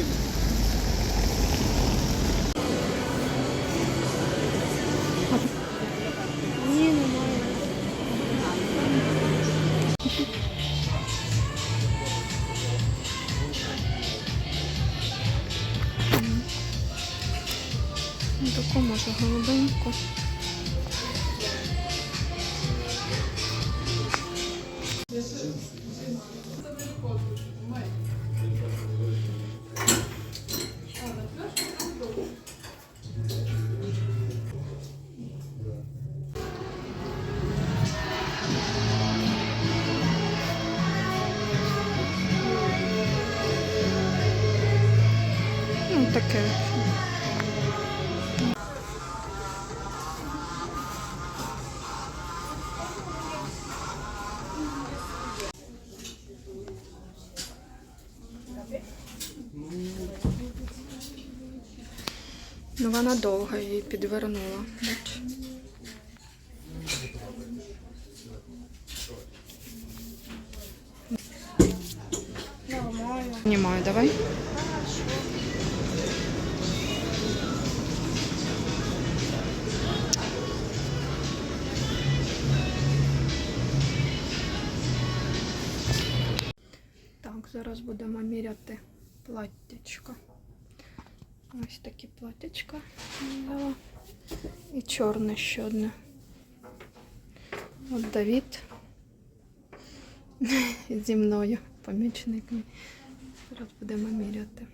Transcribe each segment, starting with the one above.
ってる家の前どこもさ、半分こ。Ну, таке. Ну, вона довга її підвернула. Нормально. Знімаю, давай. Зараз будемо міряти платтячко. Ось такі платтячка взяла. І чорне ще одне. От Давід зі мною, помічник мій. Зараз будемо міряти.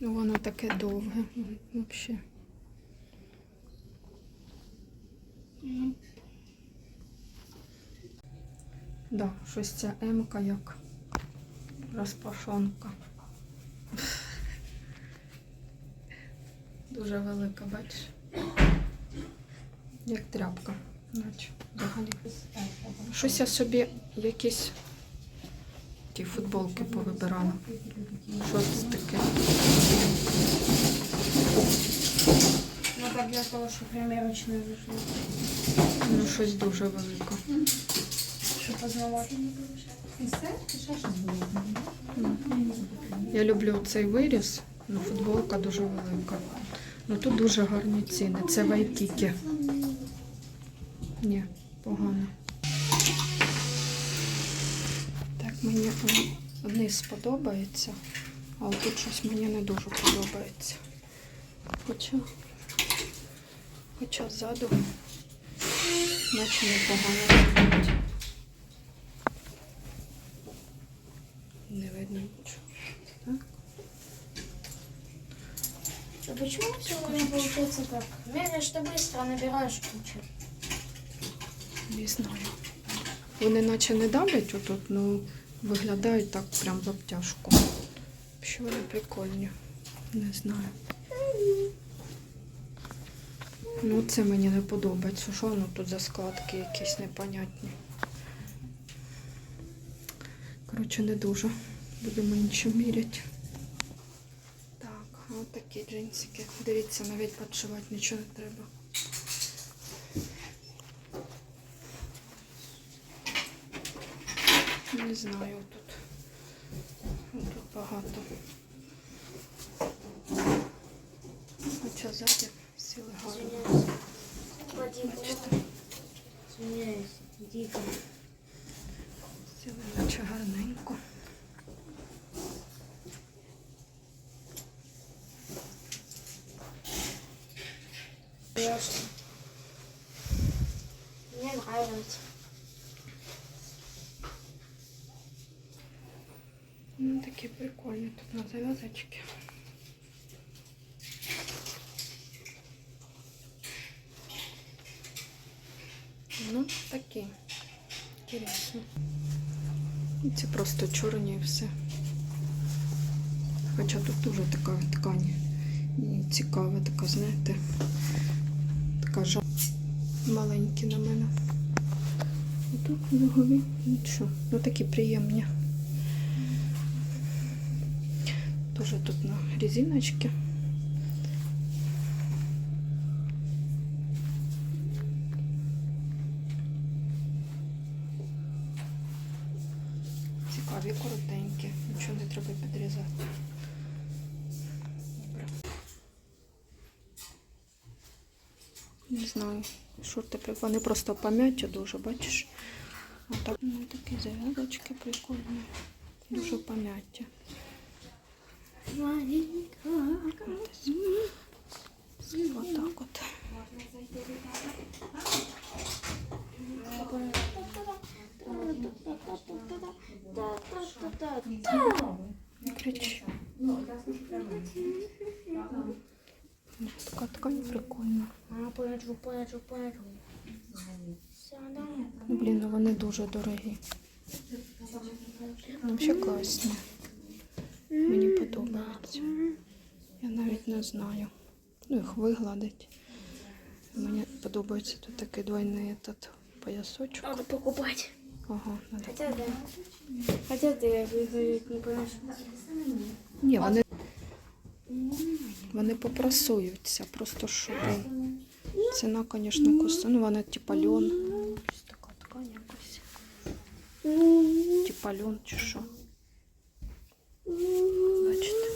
Воно таке довге, взагалі. Да, щось ця М-ка як розпашонка. Дуже велика, бачиш? Як тряпка, наче взагалі. Щось я собі якісь ті футболки повибирала. Що це таке? Ну так для того, щоб примірочно вийшло. Ну, щось дуже велике. Щоб познавати. Я люблю цей виріз, ну футболка дуже велика. Ну тут дуже гарні ціни. Це вайкіки. Ні, погано. Так, мені одне сподобається, а тут щось мені не дуже подобається. Хоча, хоча ззаду наче непогано Не видно нічого. Так. А почему все не получается так? Меряешь ты быстро, а набираешь кучу. Не знаю. Вони наче не давлять отут, ну виглядають так прям в обтяжку. Що вони прикольні. Не знаю. Ну, це мені не подобається. Що воно тут за складки якісь непонятні. Коротше, не дуже. Будемо іншим міряти. Так, от такі джинсики. Дивіться, навіть підшивати нічого не треба. Не знаю тут. Тут багато. Хоча ззаді сіли гарно. Бачите, сіли наче гарненько. Ясно. Мне нравится. Ну, такі прикольні тут на зав'язочки. Ну, такі. Інтересно. І Це просто чорні і все. Хоча тут дуже така ткань. І цікава така, знаєте, така жа маленькі на мене. І тут ногові нічого. Ну такі приємні. Тоже тут на резиночке. не треба підрізати. Добре. Не знаю, шорти при- вони просто пом'яті дуже, бачиш? А так ну, такі зав'язочки прикольні. Дуже пом'яті. Отак от. Не Кричи. Така ткань прикольна. Понятно. Сядам. Ну, Блін, ну вони дуже дорогі. Ну, взагалі класні. Мені подобаються. Я навіть не знаю. Ну, їх вигладить. Мені подобається тут такий двойний этот поясочок. Надо покупать. Ага. Хотя да. Хотя ты выглядит не понимаешь. Ні, вони, вони попрасуються, просто що. Ціна, звісно, куса. Ну, вона типа льон. Ось така ткань якась. Типа льон чи що. Бачите?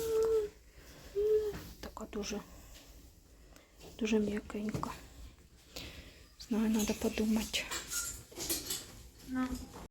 Така дуже, дуже м'якенька. Знаю, треба подумати. На.